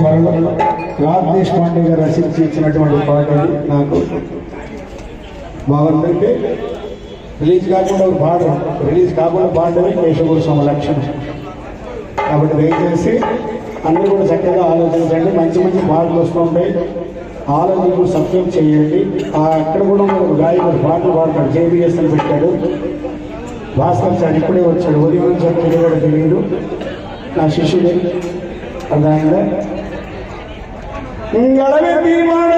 త్వరలో రాజేష్ పాండే గారు రచించి ఇచ్చినటువంటి పాట నాకు బాగుందంటే రిలీజ్ కాకుండా ఒక పాట రిలీజ్ కాకుండా పాడమే కేశవుడు స్వామి లక్ష్యం కాబట్టి దయచేసి అందరూ కూడా చక్కగా ఆలోచించండి మంచి మంచి పాటలు వస్తుంటాయి ఆలోచనలు సబ్స్క్రైబ్ చేయండి. ఆ అక్కడ కూడా ఒక గాయకుడు పాటలు పాడతాడు జేబీఎస్ అని పెట్టాడు. భాస్కర్ సార్ ఇప్పుడే వచ్చాడు ఉదయం నుంచి కూడా తెలియదు. నా శిష్యుడు అర్థమైందా? உங்களது தீர்மானம்